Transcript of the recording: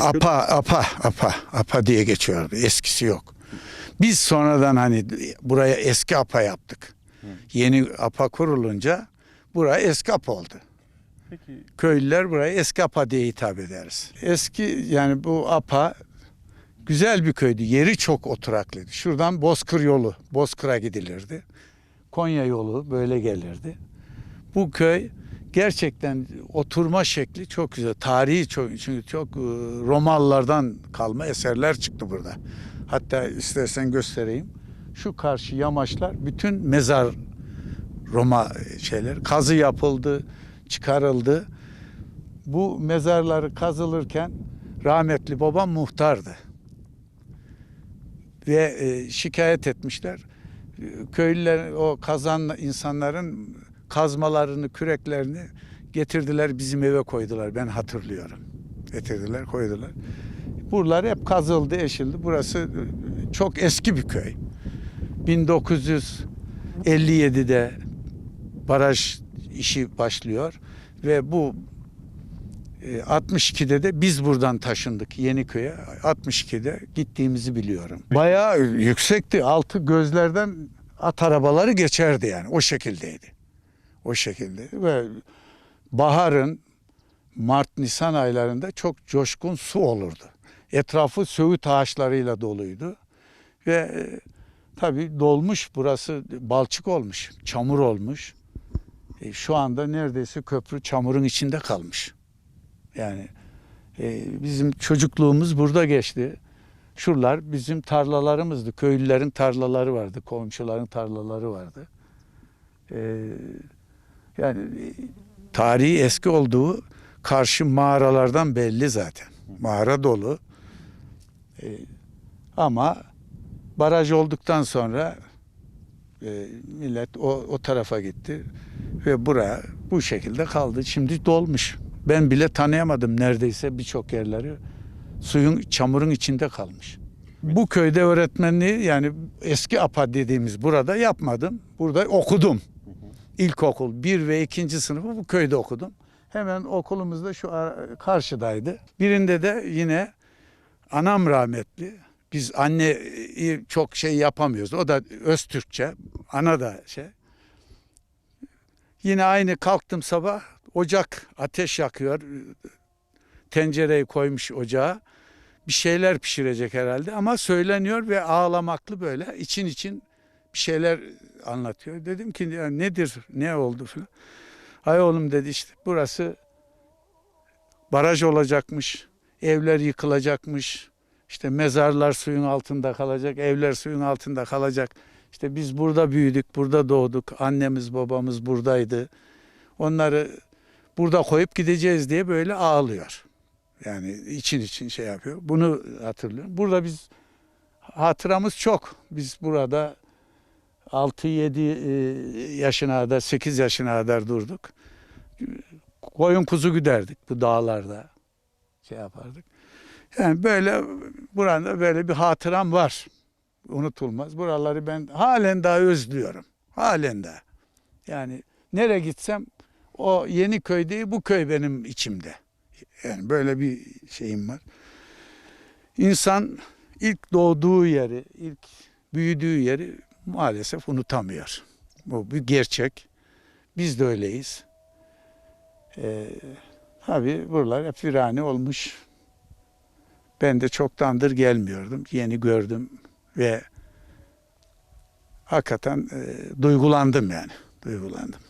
Apa, apa, apa, apa diye geçiyordu. Eskisi yok. Biz sonradan hani buraya eski apa yaptık. Yeni apa kurulunca buraya eski apa oldu. Peki Köylüler buraya eski apa diye hitap ederiz. Eski yani bu apa güzel bir köydü. Yeri çok oturaklıydı. Şuradan Bozkır yolu, Bozkır'a gidilirdi. Konya yolu böyle gelirdi. Bu köy gerçekten oturma şekli çok güzel. Tarihi çok çünkü çok e, Romalılardan kalma eserler çıktı burada. Hatta istersen göstereyim. Şu karşı yamaçlar bütün mezar Roma şeyler kazı yapıldı, çıkarıldı. Bu mezarları kazılırken rahmetli babam muhtardı. Ve e, şikayet etmişler. E, Köylüler o kazan insanların kazmalarını, küreklerini getirdiler bizim eve koydular. Ben hatırlıyorum. Getirdiler, koydular. Buralar hep kazıldı, eşildi. Burası e, çok eski bir köy. 1957'de baraj işi başlıyor ve bu e, 62'de de biz buradan taşındık Yeniköy'e. 62'de gittiğimizi biliyorum. Bayağı yüksekti. Altı gözlerden at arabaları geçerdi yani. O şekildeydi. O şekilde ve baharın Mart Nisan aylarında çok coşkun su olurdu. Etrafı söğüt ağaçlarıyla doluydu ve e, tabii dolmuş burası balçık olmuş, çamur olmuş. E, şu anda neredeyse köprü çamurun içinde kalmış. Yani e, bizim çocukluğumuz burada geçti. Şuralar bizim tarlalarımızdı. Köylülerin tarlaları vardı, komşuların tarlaları vardı. E, yani tarihi eski olduğu karşı mağaralardan belli zaten. Mağara dolu. E, ama baraj olduktan sonra e, millet o, o tarafa gitti ve buraya bu şekilde kaldı. Şimdi dolmuş. Ben bile tanıyamadım neredeyse birçok yerleri. Suyun, çamurun içinde kalmış. Bu köyde öğretmenliği yani eski APA dediğimiz burada yapmadım. Burada okudum. İlkokul 1 ve 2. sınıfı bu köyde okudum. Hemen okulumuz da şu karşıdaydı. Birinde de yine anam rahmetli. Biz anneyi çok şey yapamıyoruz. O da öz Türkçe. Ana da şey. Yine aynı kalktım sabah. Ocak ateş yakıyor. Tencereyi koymuş ocağa. Bir şeyler pişirecek herhalde ama söyleniyor ve ağlamaklı böyle için için bir şeyler anlatıyor. Dedim ki ya nedir, ne oldu falan. Ay oğlum dedi işte burası baraj olacakmış, evler yıkılacakmış, işte mezarlar suyun altında kalacak, evler suyun altında kalacak. İşte biz burada büyüdük, burada doğduk, annemiz babamız buradaydı. Onları burada koyup gideceğiz diye böyle ağlıyor. Yani için için şey yapıyor. Bunu hatırlıyorum. Burada biz hatıramız çok. Biz burada 6-7 yaşına kadar, 8 yaşına kadar durduk. Koyun kuzu güderdik bu dağlarda. Şey yapardık. Yani böyle burada böyle bir hatıram var. Unutulmaz. Buraları ben halen daha özlüyorum. Halen daha. Yani nereye gitsem o yeni köy değil bu köy benim içimde. Yani böyle bir şeyim var. İnsan ilk doğduğu yeri, ilk büyüdüğü yeri maalesef unutamıyor. Bu bir gerçek. Biz de öyleyiz. Ee, tabii buralar hep virane olmuş. Ben de çoktandır gelmiyordum. Yeni gördüm ve hakikaten e, duygulandım yani. Duygulandım.